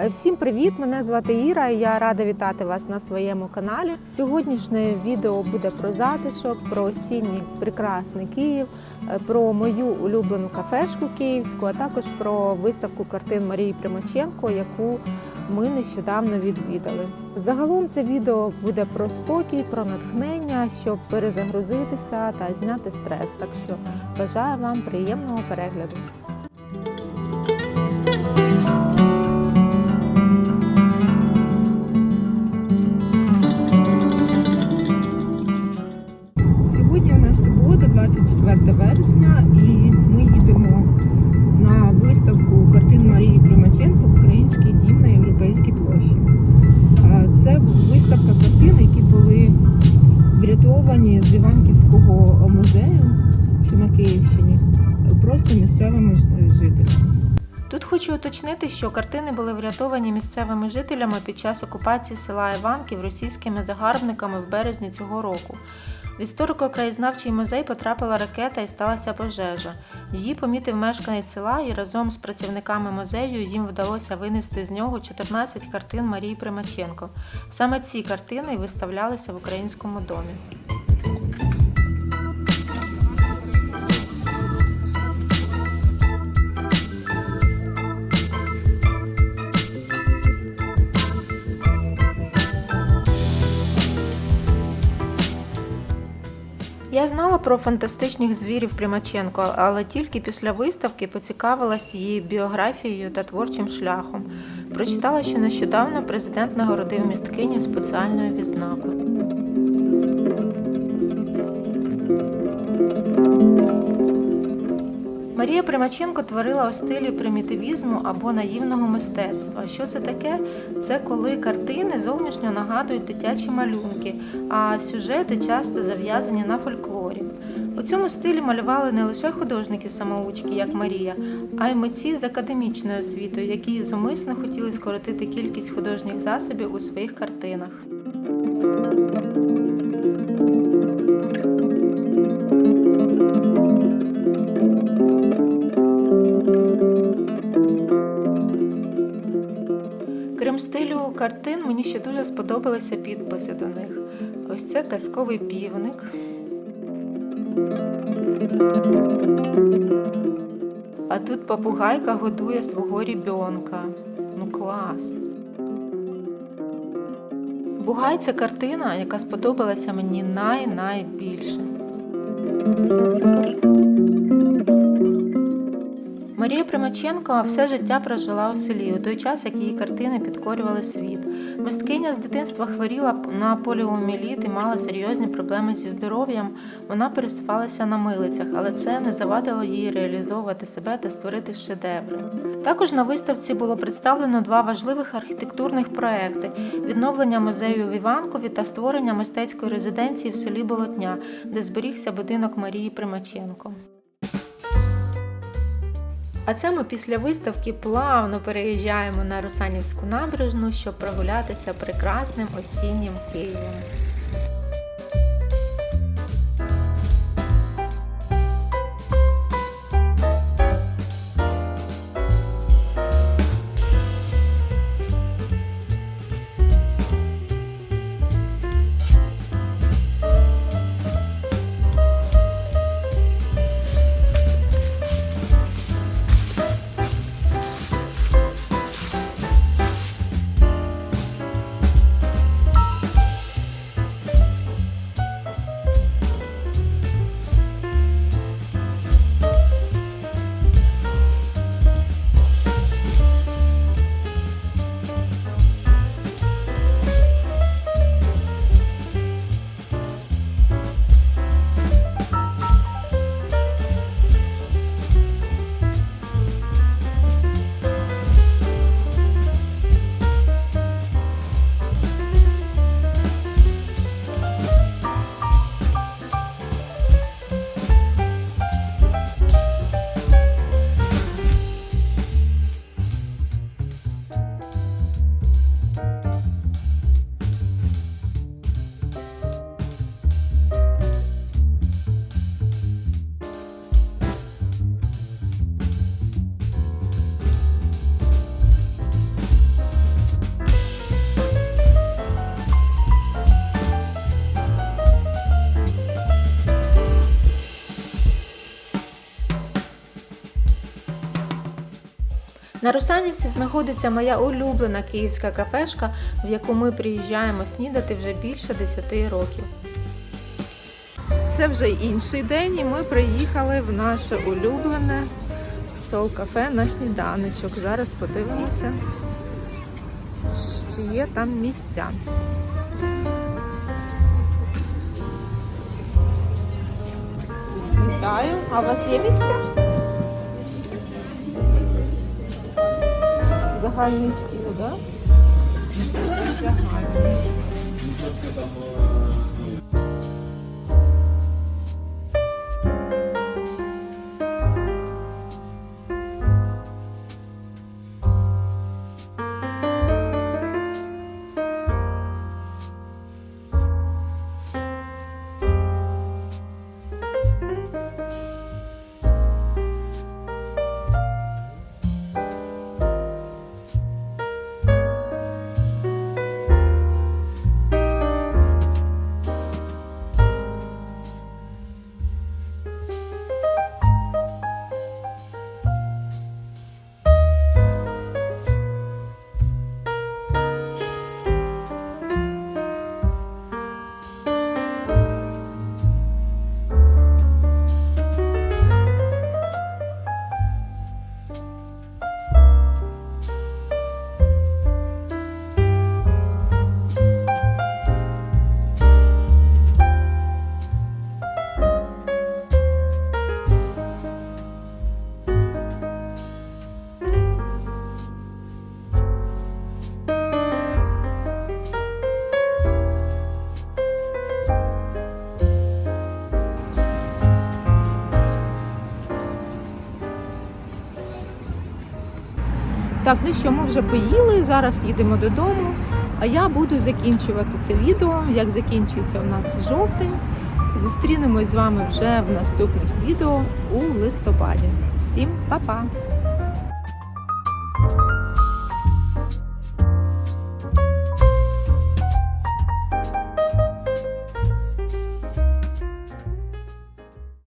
Е, Всім привіт! Мене звати Іра. і Я рада вітати вас на своєму каналі. Сьогоднішнє відео буде про затишок, про осінній прекрасний Київ, е, про мою улюблену кафешку київську, а також про виставку картин Марії Примаченко, яку ми нещодавно відвідали. Загалом це відео буде про спокій, про натхнення, щоб перезагрузитися та зняти стрес. Так що бажаю вам приємного перегляду. Тут хочу уточнити, що картини були врятовані місцевими жителями під час окупації села Іванків російськими загарбниками в березні цього року. В історико-краєзнавчий музей потрапила ракета і сталася пожежа. Її помітив мешканець села, і разом з працівниками музею їм вдалося винести з нього 14 картин Марії Примаченко. Саме ці картини виставлялися в українському домі. Я знала про фантастичних звірів Примаченко, але тільки після виставки поцікавилась її біографією та творчим шляхом. Прочитала, що нещодавно президент нагородив місткиню спеціальною відзнакою. Марія Примаченко творила у стилі примітивізму або наївного мистецтва. Що це таке? Це коли картини зовнішньо нагадують дитячі малюнки, а сюжети часто зав'язані на фольклорі. У цьому стилі малювали не лише художники-самоучки, як Марія, а й митці з академічною освітою, які зумисно хотіли скоротити кількість художніх засобів у своїх картинах. Крім стилю картин, мені ще дуже сподобалися підписи до них. Ось це казковий півник. А тут попугайка годує свого рібенка. Ну клас. Бугай це картина, яка сподобалася мені най-найбільше. Марія Примаченко все життя прожила у селі у той час, як її картини підкорювали світ. Мисткиня з дитинства хворіла на поліоміеліт і мала серйозні проблеми зі здоров'ям. Вона пересувалася на милицях, але це не завадило їй реалізовувати себе та створити шедеври. Також на виставці було представлено два важливих архітектурних проекти: відновлення музею в Іванкові та створення мистецької резиденції в селі Болотня, де зберігся будинок Марії Примаченко. А це ми після виставки плавно переїжджаємо на Русанівську набережну, щоб прогулятися прекрасним осіннім Києвом. На Русанівці знаходиться моя улюблена київська кафешка, в яку ми приїжджаємо снідати вже більше 10 років. Це вже інший день, і ми приїхали в наше улюблене сол кафе на сніданочок. Зараз подивимося, чи є там місця. Вітаю, а у вас є місця? Загальний стіл, так? Да? Так, ну що, ми вже поїли, зараз їдемо додому. А я буду закінчувати це відео, як закінчується у нас жовтень. Зустрінемось з вами вже в наступних відео у листопаді. Всім па-па!